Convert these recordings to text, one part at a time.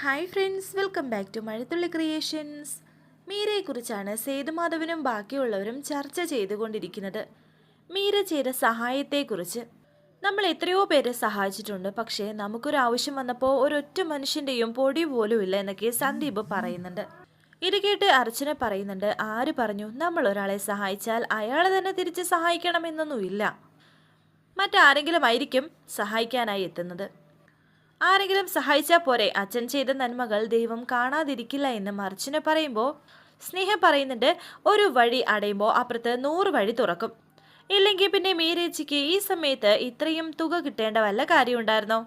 Hi friends welcome back to Mazhathulli creations മീരയെക്കുറിച്ചാണ് സേതുമാധവനും ബാക്കിയുള്ളവരും ചർച്ച ചെയ്തുകൊണ്ടിരിക്കുന്നത്. മീര ചെയ്ത സഹായത്തെക്കുറിച്ച്. നമ്മൾ എത്രയോ പേരെ സഹായിച്ചിട്ടുണ്ട് പക്ഷേ നമുക്കൊരു ആവശ്യം വന്നപ്പോൾ ഒരൊറ്റ മനുഷ്യന്റെയും പൊടി പോലും ഇല്ല എന്നൊക്കെ സന്ദീപ് പറയുന്നുണ്ട്. ഇത് കേട്ട് അർച്ചന പറയുന്നുണ്ട് ആര് പറഞ്ഞു നമ്മൾ ഒരാളെ സഹായിച്ചാൽ അയാൾ തന്നെ തിരിച്ച് സഹായിക്കണമെന്നൊന്നുമില്ല. മറ്റാരെങ്കിലും ആയിരിക്കും സഹായിക്കാനായി എത്തുന്നത്. ആരെങ്കിലും സഹായിച്ചാൽ പോരെ. അച്ഛൻ ചെയ്ത നന്മകൾ ദൈവം കാണാതിരിക്കില്ല എന്ന് മർച്ചിനെ പറയുമ്പോൾ സ്നേഹം പറയുന്നുണ്ട്. ഒരു വഴി അടയുമ്പോൾ അപ്പുറത്ത് നൂറ് വഴി തുറക്കും. ഇല്ലെങ്കിൽ പിന്നെ മീരേച്ചിക്ക് ഈ സമയത്ത് ഇത്രയും തുക കിട്ടേണ്ട വല്ല കാര്യമുണ്ടായിരുന്നോ?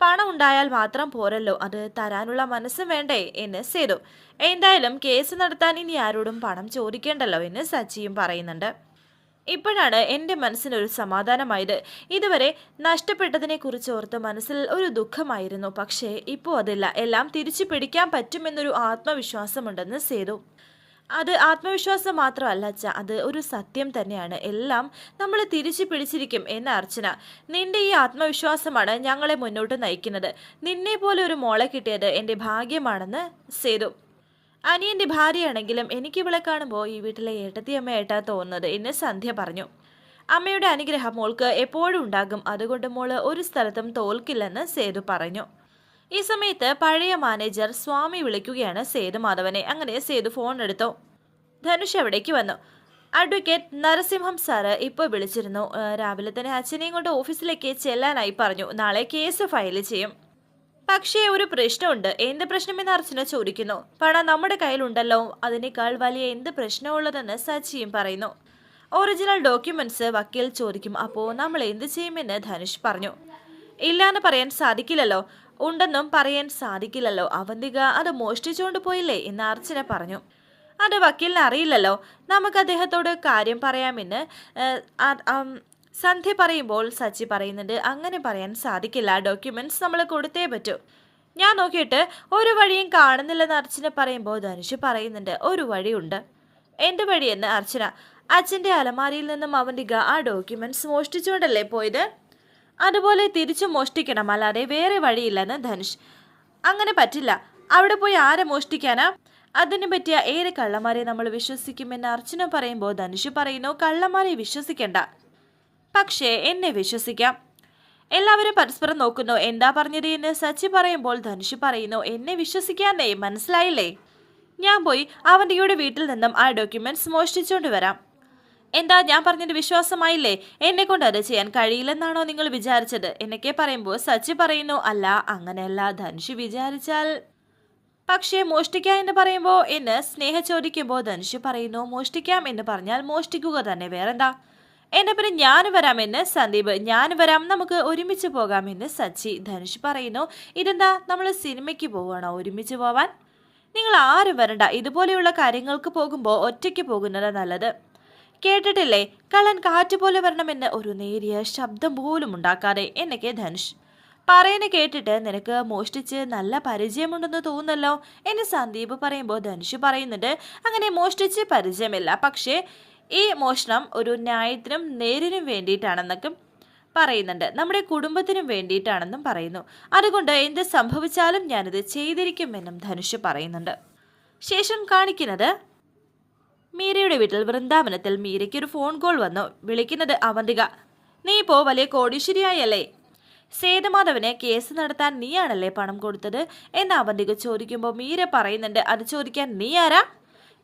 പണം ഉണ്ടായാൽ മാത്രം പോരല്ലോ. അത് തരാനുള്ള മനസ്സും വേണ്ടേ എന്ന് സേതു. എന്തായാലും കേസ് നടത്താൻ ഇനി ആരോടും പണം ചോദിക്കേണ്ടല്ലോ എന്ന് സച്ചിയും പറയുന്നുണ്ട്. ഇപ്പോഴാണ് എന്റെ മനസ്സിനൊരു സമാധാനമായത്. ഇതുവരെ നഷ്ടപ്പെട്ടതിനെ കുറിച്ച് ഓർത്ത് മനസ്സിൽ ഒരു ദുഃഖമായിരുന്നു. പക്ഷേ ഇപ്പോൾ അതില്ല. എല്ലാം തിരിച്ചു പിടിക്കാൻ പറ്റുമെന്നൊരു ആത്മവിശ്വാസമുണ്ടെന്ന് സേതു. അത് ആത്മവിശ്വാസം മാത്രമല്ല അച്ഛ. അത് ഒരു സത്യം തന്നെയാണ്. എല്ലാം നമ്മൾ തിരിച്ചു പിടിച്ചിരിക്കും എന്ന അർച്ചന. നിന്റെ ഈ ആത്മവിശ്വാസമാണ് ഞങ്ങളെ മുന്നോട്ട് നയിക്കുന്നത്. നിന്നെ പോലെ ഒരു മോളെ കിട്ടിയത് എന്റെ ഭാഗ്യമാണെന്ന് സേതു. അനിയന്റെ ഭാര്യയാണെങ്കിലും എനിക്ക് ഇവളെ കാണുമ്പോൾ ഈ വീട്ടിലെ ഏട്ടത്തി ഏട്ടാ തോന്നുന്നത് എന്ന് സന്ധ്യ പറഞ്ഞു. അമ്മയുടെ അനുഗ്രഹം മോൾക്ക് എപ്പോഴും ഉണ്ടാകും. അതുകൊണ്ട് മോൾ ഒരു സ്ഥലത്തും തോൽക്കില്ലെന്ന് സേതു പറഞ്ഞു. ഈ സമയത്ത് പഴയ മാനേജർ സ്വാമി വിളിക്കുകയാണ് സേതു മാധവനെ. അങ്ങനെ സേതു ഫോൺ എടുത്തു. ധനുഷ് എവിടേക്ക് വന്നു? അഡ്വക്കേറ്റ് നരസിംഹം സാറ് ഇപ്പോൾ വിളിച്ചിരുന്നു. രാവിലെ തന്നെ അച്ഛനെയും കൊണ്ട് ഓഫീസിലേക്ക് ചെല്ലാനായി പറഞ്ഞു. നാളെ കേസ് ഫയൽ ചെയ്യും. പക്ഷേ ഒരു പ്രശ്നമുണ്ട്. എന്ത് പ്രശ്നമെന്ന് അർച്ചന ചോദിക്കുന്നു. പണം നമ്മുടെ കയ്യിലുണ്ടല്ലോ. അതിനേക്കാൾ വലിയ എന്ത് പ്രശ്നമുള്ളതെന്ന് സച്ചിയും പറയുന്നു. ഒറിജിനൽ ഡോക്യുമെന്റ്സ് വക്കീൽ ചോദിക്കും. അപ്പോ നമ്മൾ എന്ത് ചെയ്യുമെന്ന്? ധനുഷ് പറഞ്ഞു. ഇല്ലാന്ന് പറയാൻ സാധിക്കില്ലല്ലോ. ഉണ്ടെന്നും പറയാൻ സാധിക്കില്ലല്ലോ. അവന്തിക അത് മോഷ്ടിച്ചുകൊണ്ട് പോയില്ലേ? എന്ന് അർച്ചന പറഞ്ഞു. അത് വക്കീലിന് അറിയില്ലല്ലോ. നമുക്ക് അദ്ദേഹത്തോട് കാര്യം പറയാമെന്ന് സന്ധ്യ പറയുമ്പോൾ സച്ചി പറയുന്നുണ്ട് അങ്ങനെ പറയാൻ സാധിക്കില്ല. ഡോക്യുമെന്റ്സ് നമ്മൾ കൊടുത്തേ പറ്റൂ. ഞാൻ നോക്കിയിട്ട് ഒരു വഴിയും കാണുന്നില്ലെന്ന് അർച്ചന പറയുമ്പോൾ ധനുഷ് പറയുന്നുണ്ട് ഒരു വഴിയുണ്ട്. എന്ത് വഴിയെന്ന് അർച്ചന? അച്ഛന്റെ അലമാരിയിൽ നിന്നും അവന്റെ ആ ഡോക്യുമെന്റ്സ് മോഷ്ടിച്ചുകൊണ്ടല്ലേ പോയത്? അതുപോലെ തിരിച്ചു മോഷ്ടിക്കണം അല്ലാതെ വേറെ വഴിയില്ലെന്ന് ധനുഷ്. അങ്ങനെ പറ്റില്ല. അവിടെ പോയി ആരെ മോഷ്ടിക്കാനാ? അതിനെ പറ്റിയ ഏറെ കള്ളന്മാരെ നമ്മൾ വിശ്വസിക്കുമെന്ന് അർച്ചന പറയുമ്പോൾ ധനുഷ് പറയുന്നു കള്ളന്മാരെ വിശ്വസിക്കണ്ട. പക്ഷേ എന്നെ വിശ്വസിക്കാം. എല്ലാവരും പരസ്പരം നോക്കുന്നു. എന്താ പറഞ്ഞത് എന്ന് സച്ചി പറയുമ്പോൾ ധനുഷ് പറയുന്നു എന്നെ വിശ്വസിക്കാന്നേ മനസ്സിലായില്ലേ? ഞാൻ പോയി അവന്തിയുടെ വീട്ടിൽ നിന്നും ആ ഡോക്യുമെന്റ്സ് മോഷ്ടിച്ചുകൊണ്ട് വരാം. എന്താ ഞാൻ പറഞ്ഞത് വിശ്വാസമായില്ലേ? എന്നെ കൊണ്ട് അത് ചെയ്യാൻ കഴിയില്ലെന്നാണോ നിങ്ങൾ വിചാരിച്ചത്? എന്നൊക്കെ പറയുമ്പോൾ സച്ചി പറയുന്നു അല്ല അങ്ങനെയല്ല ധനുഷ് വിചാരിച്ചാൽ. പക്ഷേ മോഷ്ടിക്കാം എന്ന് പറയുമ്പോൾ എന്ന് സ്നേഹ ചോദിക്കുമ്പോൾ ധനുഷ് പറയുന്നു മോഷ്ടിക്കാം എന്ന് പറഞ്ഞാൽ മോഷ്ടിക്കുക തന്നെ. വേറെന്താ? എന്നെ പിന്നെ ഞാൻ വരാമെന്ന് സന്ദീപ് ഞാൻ വരാം നമുക്ക് ഒരുമിച്ച് പോകാമെന്ന് സച്ചി ധനുഷ് പറയുന്നു. ഇതെന്താ? നമ്മൾ സിനിമയ്ക്ക് പോവുകയാണോ ഒരുമിച്ച് പോവാൻ? നിങ്ങൾ ആരും വരണ്ട ഇതുപോലെയുള്ള കാര്യങ്ങൾക്ക് പോകുമ്പോൾ ഒറ്റയ്ക്ക് പോകുന്നത് നല്ലത്. കേട്ടിട്ടില്ലേ? കള്ളൻ കാറ്റുപോലെ വരണമെന്ന് ഒരു നേരിയ ശബ്ദം പോലും ഉണ്ടാക്കാതെ എന്നൊക്കെ ധനുഷ്. പറയുന്ന കേട്ടിട്ട് നിനക്ക് മോഷ്ടിച്ച് നല്ല പരിചയമുണ്ടെന്ന് തോന്നുന്നല്ലോ എന്ന് സന്ദീപ് പറയുമ്പോൾ ധനുഷ് പറയുന്നുണ്ട്. അങ്ങനെ മോഷ്ടിച്ച് പരിചയമില്ല പക്ഷേ ഈ മോഷണം ഒരു ന്യായത്തിനും നേരിനും വേണ്ടിയിട്ടാണെന്നൊക്കെ പറയുന്നുണ്ട്. നമ്മുടെ കുടുംബത്തിനും വേണ്ടിയിട്ടാണെന്നും പറയുന്നു. അതുകൊണ്ട് എന്ത് സംഭവിച്ചാലും ഞാനിത് ചെയ്തിരിക്കുമെന്നും ധനുഷ് പറയുന്നുണ്ട്. ശേഷം കാണിക്കുന്നത് മീരയുടെ വീട്ടിൽ വൃന്ദാവനത്തിൽ മീരയ്ക്ക് ഒരു ഫോൺ കോൾ വന്നു. വിളിക്കുന്നത് അവന്തിക. നീ ഇപ്പോൾ വലിയ കോടീശ്വരിയായല്ലേ? സേതുമാധവന് കേസ് നടത്താൻ നീയാണല്ലേ പണം കൊടുത്തത്? എന്ന് അവന്തിക ചോദിക്കുമ്പോൾ മീര പറയുന്നുണ്ട്. അത് ചോദിക്കാൻ നീ ആരാ?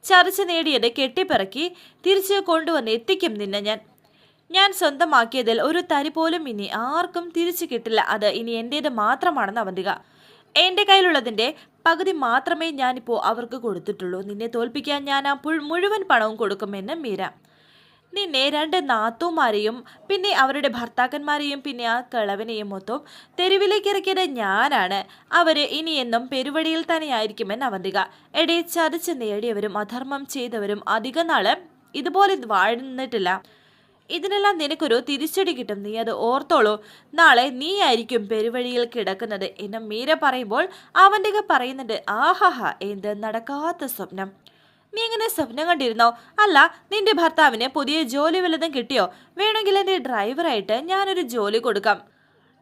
ചറിച്ച് നേടിയത് കെട്ടിപ്പിറക്കി തിരിച്ച് കൊണ്ടുവന്ന് എത്തിക്കും നിന്നെ ഞാൻ. ഞാൻ സ്വന്തമാക്കിയതിൽ ഒരു തരി പോലും ഇനി ആർക്കും തിരിച്ചു കിട്ടില്ല. അത് ഇനി എന്റേത് മാത്രമാണെന്ന് അവന്തിക. എന്റെ കയ്യിലുള്ളതിന്റെ പകുതി മാത്രമേ ഞാനിപ്പോൾ അവർക്ക് കൊടുത്തിട്ടുള്ളൂ. നിന്നെ തോൽപ്പിക്കാൻ ഞാൻ ആ മുഴുവൻ പണവും കൊടുക്കുമെന്ന് മീര. നിന്നെ രണ്ട് നാത്തൂമാരെയും പിന്നെ അവരുടെ ഭർത്താക്കന്മാരെയും പിന്നെ ആ കിളവനെയും മൊത്തം തെരുവിലേക്ക് ഇറക്കിയത് ഞാനാണ്. അവർ ഇനിയെന്നും പെരുവഴിയിൽ തന്നെയായിരിക്കുമെന്ന് അവന്തിക. എടേ ചതിച്ച് നേടിയവരും അധർമ്മം ചെയ്തവരും അധിക നാൾ ഇതുപോലെ വാഴുന്നിട്ടില്ല. ഇതിനെല്ലാം നിനക്കൊരു തിരിച്ചടി കിട്ടും. നീ അത് ഓർത്തോളൂ. നാളെ നീ ആയിരിക്കും പെരുവഴിയിൽ കിടക്കുന്നത് എന്ന് മീര പറയുമ്പോൾ അവന്റെ പറയുന്നുണ്ട് ആഹാഹാ എന്ത് നടക്കാത്ത സ്വപ്നം. നീ ഇങ്ങനെ സ്വപ്നം കണ്ടിരുന്നോ? അല്ല നിന്റെ ഭർത്താവിന് പുതിയ ജോലി വല്ലതും കിട്ടിയോ? വേണമെങ്കിൽ എന്റെ ഡ്രൈവറായിട്ട് ഞാനൊരു ജോലി കൊടുക്കാം.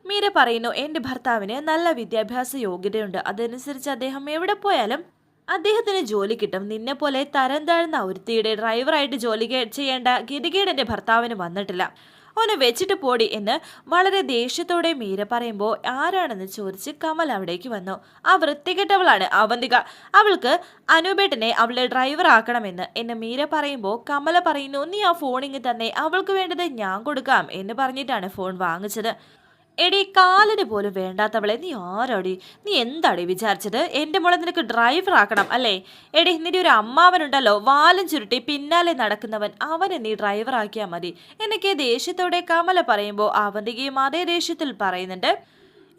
മീര പറയുന്നു എന്റെ ഭർത്താവിന് നല്ല വിദ്യാഭ്യാസ യോഗ്യതയുണ്ട്. അതനുസരിച്ച് അദ്ദേഹം എവിടെ പോയാലും അദ്ദേഹത്തിന് ജോലി കിട്ടും. നിന്നെ പോലെ തരം താഴ്ന്ന ഒരുത്തിയുടെ ഡ്രൈവറായിട്ട് ജോലി ചെയ്യേണ്ട ഗതികേട് എന്റെ ഭർത്താവിന് വന്നിട്ടില്ല. ഒന്ന് വെച്ചിട്ട് പോടി എന്ന് വളരെ ദേഷ്യത്തോടെ മീര പറയുമ്പോൾ ആരാണെന്ന് ചോദിച്ച് കമൽ അവിടേക്ക് വന്നു. ആ വൃത്തികെട്ടവളാണ് അവന്തിക. അവൾക്ക് അനുബേട്ടനെ അവളുടെ ഡ്രൈവർ ആക്കണമെന്ന് എന്നെ മീര പറയുമ്പോൾ കമല പറയുന്നു നീ ആ ഫോണിങ് തന്നെ അവൾക്ക് വേണ്ടത് ഞാൻ കൊടുക്കാം എന്ന് പറഞ്ഞിട്ടാണ് ഫോൺ വാങ്ങിച്ചത്. എടി കാലിന് പോലും വേണ്ടാത്തവളെ നീ ആരോടി? നീ എന്താടി വിചാരിച്ചത്? എന്റെ മോളെ നിനക്ക് ഡ്രൈവർ ആക്കണം അല്ലേ? എടി നിന്റെ ഒരു അമ്മാവനുണ്ടല്ലോ വാലും ചുരുട്ടി പിന്നാലെ നടക്കുന്നവൻ അവനെ നീ ഡ്രൈവർ ആക്കിയാൽ മതി. എനിക്ക് ദേഷ്യത്തോടെ കമല പറയുമ്പോൾ അവന്തികയും അതേ ദേഷ്യത്തിൽ പറയുന്നുണ്ട്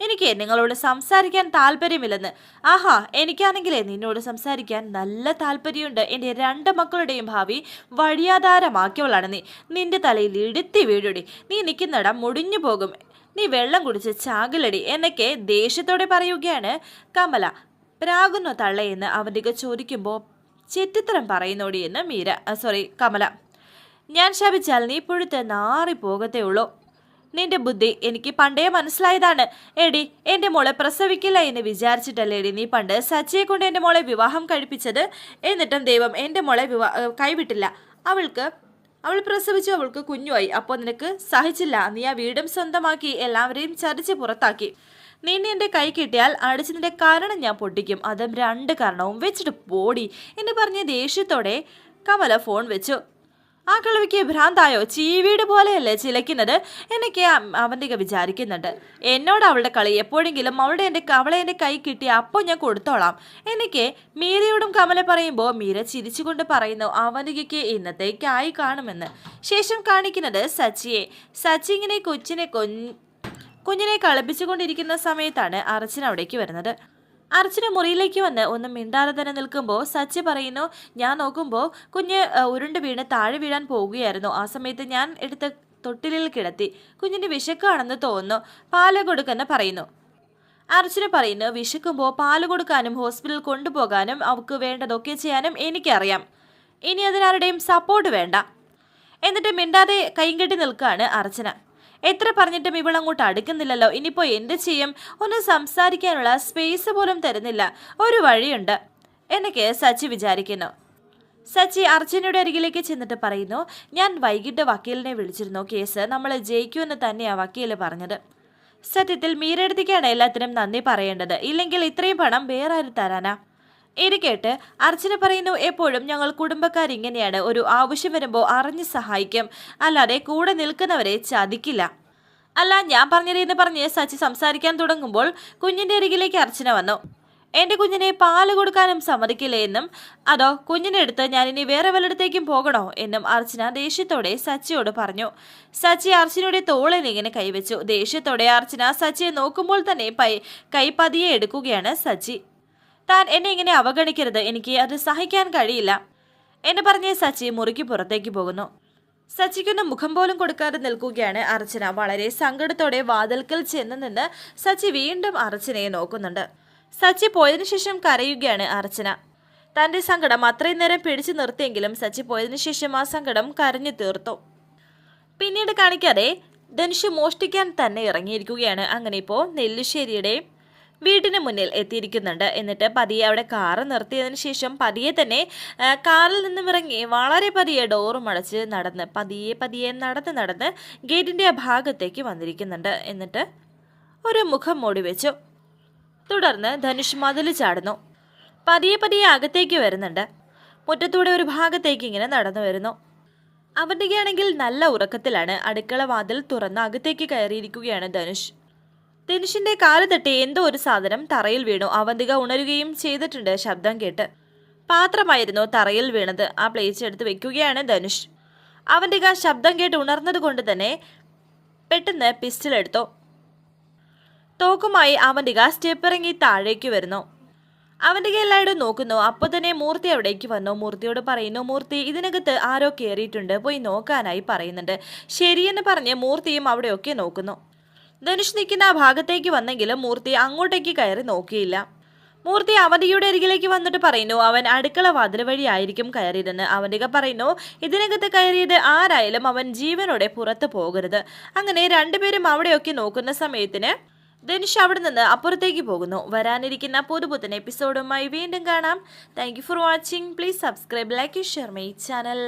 എനിക്ക് നിങ്ങളോട് സംസാരിക്കാൻ താല്പര്യമില്ലെന്ന്. ആഹാ എനിക്കാണെങ്കിലേ നിന്നോട് സംസാരിക്കാൻ നല്ല താല്പര്യമുണ്ട്. എന്റെ രണ്ട് മക്കളുടെയും ഭാവി വഴിയാധാരമാക്കിയവളാണ് നീ. നിന്റെ തലയിൽ ഇടുത്തി വീഴുടി. നീ നിൽക്കുന്നിടം മുടിഞ്ഞു പോകും നീ വെള്ളം കുടിച്ച് ചാകിലടി എന്നൊക്കെ ദേഷ്യത്തോടെ പറയുകയാണ് കമല. പ്രാകുന്നോ തള്ളയെന്ന് അവന്റെ ചോദിക്കുമ്പോൾ ചെറ്റിത്തരം പറയുന്നോടി എന്ന് മീര സോറി കമല. ഞാൻ ശപിച്ചാൽ നീ പുഴുത്ത് നാറിപ്പോകത്തേ ഉള്ളൂ. നിന്റെ ബുദ്ധി എനിക്ക് പണ്ടേ മനസ്സിലായതാണ്. എടി എന്റെ മോളെ പ്രസവിക്കില്ല എന്ന് വിചാരിച്ചിട്ടല്ലേ എടി നീ പണ്ട് സച്ചിയെ കൊണ്ട് എന്റെ മോളെ വിവാഹം കഴിപ്പിച്ചത്? എന്നിട്ടും ദൈവം എന്റെ മോളെ വിവാ കൈവിട്ടില്ല. അവൾക്ക് അവൾ പ്രസവിച്ചു അവൾക്ക് കുഞ്ഞുമായി. അപ്പോൾ നിനക്ക് സഹിച്ചില്ല. നീ ആ വീടും സ്വന്തമാക്കി എല്ലാവരെയും ചതിച്ച് പുറത്താക്കി. നിന്നെ എന്റെ കൈ കിട്ടിയാൽ അടിച്ചതിന്റെ കാരണം ഞാൻ പൊട്ടിക്കും. അതും രണ്ട് കാരണവും വെച്ചിട്ട് പോടി. എന്ന് പറഞ്ഞ് ദേഷ്യത്തോടെ കമല ഫോൺ വെച്ചു. ആ കിളവിക്ക് ഭ്രാന്തായോ? ചീവീട് പോലെയല്ലേ ചിലയ്ക്കുന്നത്? എന്നൊക്കെ അവന്റെ വിചാരിക്കുന്നുണ്ട്. എന്നോട് അവളുടെ കളി എപ്പോഴെങ്കിലും അവളുടെ എന്റെ അവളെ എന്റെ കൈ കിട്ടി അപ്പോൾ ഞാൻ കൊടുത്തോളാം. എനിക്ക് മീരയോടും കമല പറയുമ്പോൾ മീര ചിരിച്ചുകൊണ്ട് പറയുന്നു അവനികയ്ക്ക് ഇന്നത്തേക്കായി കാണുമെന്ന്. ശേഷം കാണിക്കുന്നത് സച്ചിയെ. സച്ചി ഇങ്ങനെ കൊച്ചിനെ കൊഞ്ഞ് കുഞ്ഞിനെ കളിപ്പിച്ചുകൊണ്ടിരിക്കുന്ന സമയത്താണ് അർച്ചന അവിടേക്ക് വരുന്നത്. അർച്ചന മുറിയിലേക്ക് വന്ന് ഒന്നും മിണ്ടാതെ തന്നെ നിൽക്കുമ്പോൾ സച്ചി പറയുന്നു ഞാൻ നോക്കുമ്പോൾ കുഞ്ഞ് ഉരുണ്ട് വീണ് താഴെ വീഴാൻ പോവുകയായിരുന്നു. ആ സമയത്ത് ഞാൻ എടുത്ത തൊട്ടിലിൽ കിടത്തി. കുഞ്ഞിന് വിശക്കാണെന്ന് തോന്നുന്നു. പാൽ കൊടുക്കെന്ന് പറയുന്നു. അർച്ചന പറയുന്നു വിശക്കുമ്പോൾ പാൽ കൊടുക്കാനും ഹോസ്പിറ്റലിൽ കൊണ്ടുപോകാനും അവൾക്ക് വേണ്ടതൊക്കെ ചെയ്യാനും എനിക്കറിയാം. ഇനി അതിനാരുടെയും സപ്പോർട്ട് വേണ്ട. എന്നിട്ട് മിണ്ടാതെ കൈകെട്ടി കെട്ടി നിൽക്കുകയാണ് അർച്ചന. എത്ര പറഞ്ഞിട്ടും ഇവൾ അങ്ങോട്ട് അടുക്കുന്നില്ലല്ലോ. ഇനിയിപ്പോൾ എന്ത് ചെയ്യും? ഒന്ന് സംസാരിക്കാനുള്ള സ്പേസ് പോലും തരുന്നില്ല. ഒരു വഴിയുണ്ട്. എന്നൊക്കെ സച്ചി വിചാരിക്കുന്നു. സച്ചി അർച്ചനയുടെ അരികിലേക്ക് ചെന്നിട്ട് പറയുന്നു ഞാൻ വൈകിട്ട് വക്കീലിനെ വിളിച്ചിരുന്നു കേസ് നമ്മൾ ജയിക്കുമെന്ന് തന്നെയാണ് വക്കീൽ പറഞ്ഞത്. സത്യത്തിൽ മീരടുത്തേക്കാണ് എല്ലാത്തിനും നന്ദി പറയേണ്ടത്. ഇല്ലെങ്കിൽ ഇത്രയും പണം വേറെ ആര് തരാനാ? ഇത് കേട്ട് അർച്ചന പറയുന്നു എപ്പോഴും ഞങ്ങൾ കുടുംബക്കാർ ഇങ്ങനെയാണ്. ഒരു ആവശ്യം വരുമ്പോൾ അറിഞ്ഞ് സഹായിക്കും. അല്ലാതെ കൂടെ നിൽക്കുന്നവരെ ചതിക്കില്ല. അല്ല ഞാൻ പറഞ്ഞതെന്ന് പറഞ്ഞ് സച്ചി സംസാരിക്കാൻ തുടങ്ങുമ്പോൾ കുഞ്ഞിന്റെ അരികിലേക്ക് അർച്ചന വന്നു. എന്റെ കുഞ്ഞിനെ പാൽ കൊടുക്കാനും സമ്മതിക്കില്ല എന്നും? അതോ കുഞ്ഞിനെ എടുത്ത് ഞാൻ ഇനി വേറെ വല്ലയിടത്തേക്കും പോകണോ? എന്നും അർച്ചന ദേഷ്യത്തോടെ സച്ചിയോട് പറഞ്ഞു. സച്ചി അർച്ചനയുടെ തോളിൽ ഇങ്ങനെ കൈവച്ചു. ദേഷ്യത്തോടെ അർച്ചന സച്ചിയെ നോക്കുമ്പോൾ തന്നെ പൈ കൈ പതിയെ എടുക്കുകയാണ് സച്ചി. താൻ എന്നെ ഇങ്ങനെ അവഗണിക്കരുത്. എനിക്ക് അത് സഹിക്കാൻ കഴിയില്ല. എന്നെ പറഞ്ഞ് സച്ചി മുറിക്ക് പുറത്തേക്ക് പോകുന്നു. സച്ചിക്കൊന്ന് മുഖം പോലും കൊടുക്കാതെ നിൽക്കുകയാണ് അർച്ചന. വളരെ സങ്കടത്തോടെ വാതിൽക്കൽ ചെന്ന് നിന്ന് സച്ചി വീണ്ടും അർച്ചനയെ നോക്കുന്നുണ്ട്. സച്ചി പോയതിനു ശേഷം കരയുകയാണ് അർച്ചന. തന്റെ സങ്കടം അത്രയും നേരം പിടിച്ചു നിർത്തിയെങ്കിലും സച്ചി പോയതിനു ശേഷം ആ സങ്കടം കരഞ്ഞു തീർത്തു. പിന്നീട് കാണിക്കാതെ ധനുഷ് മോഷ്ടിക്കാൻ തന്നെ ഇറങ്ങിയിരിക്കുകയാണ്. അങ്ങനെ ഇപ്പോൾ നെല്ലുശ്ശേരിയുടെ വീട്ടിന് മുന്നിൽ എത്തിയിരിക്കുന്നുണ്ട്. എന്നിട്ട് പതിയെ അവിടെ കാറ് നിർത്തിയതിനു ശേഷം പതിയെ തന്നെ കാറിൽ നിന്നും ഇറങ്ങി വളരെ പതിയെ ഡോറും അടച്ച് നടന്ന് പതിയെ പതിയെ നടന്ന് നടന്ന് ഗേറ്റിന്റെ ഭാഗത്തേക്ക് വന്നിരിക്കുന്നുണ്ട്. എന്നിട്ട് ഒരു മുഖം മൂടി വെച്ചു. തുടർന്ന് ധനുഷ് മതിൽ ചാടുന്നു. പതിയെ പതിയെ അകത്തേക്ക് വരുന്നുണ്ട്. മുറ്റത്തൂടെ ഒരു ഭാഗത്തേക്ക് ഇങ്ങനെ നടന്നു വരുന്നു. അവന്റെയാണെങ്കിൽ നല്ല ഉറക്കത്തിലാണ്. അടുക്കള വാതിൽ തുറന്ന് അകത്തേക്ക് കയറിയിരിക്കുകയാണ് ധനുഷ്. ധനുഷിന്റെ കാൽ തട്ടി എന്തോ ഒരു സാധനം തറയിൽ വീണു. അവന്തിക ഉണരുകയും ചെയ്തിട്ടുണ്ട്. ശബ്ദം കേട്ട് പാത്രമായിരുന്നു തറയിൽ വീണത്. ആ പ്ലേറ്റ് എടുത്ത് വെക്കുകയാണ് ധനുഷ്. അവന്തിക ശബ്ദം കേട്ട് ഉണർന്നത് കൊണ്ട് തന്നെ പെട്ടെന്ന് പിസ്റ്റൽ എടുത്തു. തോക്കുമായി അവന്തിക സ്റ്റെപ്പ് ഇറങ്ങി താഴേക്ക് വരുന്നു. അവന്തിക എല്ലായിടും നോക്കുന്നു. അപ്പോൾ തന്നെ മൂർത്തി അവിടേക്ക് വന്നു. മൂർത്തിയോട് പറയുന്നു മൂർത്തി ഇതിനകത്ത് ആരോ കയറിയിട്ടുണ്ട് പോയി നോക്കാനായി പറയുന്നുണ്ട്. ശരിയെന്ന് പറഞ്ഞ് മൂർത്തിയും അവിടെയൊക്കെ നോക്കുന്നു. ധനുഷ് നിൽക്കുന്ന ഭാഗത്തേക്ക് വന്നെങ്കിലും മൂർത്തി അങ്ങോട്ടേക്ക് കയറി നോക്കിയില്ല. മൂർത്തി അവധിയുടെ അരികിലേക്ക് വന്നിട്ട് പറയുന്നു അവൻ അടുക്കള വാതിൽ വഴിയായിരിക്കും കയറിയതെന്ന്. അവന്തിക പറയുന്നു ഇതിനകത്ത് കയറിയത് ആരായാലും അവൻ ജീവനോടെ പുറത്തു പോകരുത്. അങ്ങനെ രണ്ടുപേരും അവിടെയൊക്കെ നോക്കുന്ന സമയത്തിന് ധനുഷ് അവിടെ നിന്ന് അപ്പുറത്തേക്ക് പോകുന്നു. വരാനിരിക്കുന്ന പുതുപുത്തൻ എപ്പിസോഡുമായി വീണ്ടും കാണാം. Thank for watching please subscribe like share my channel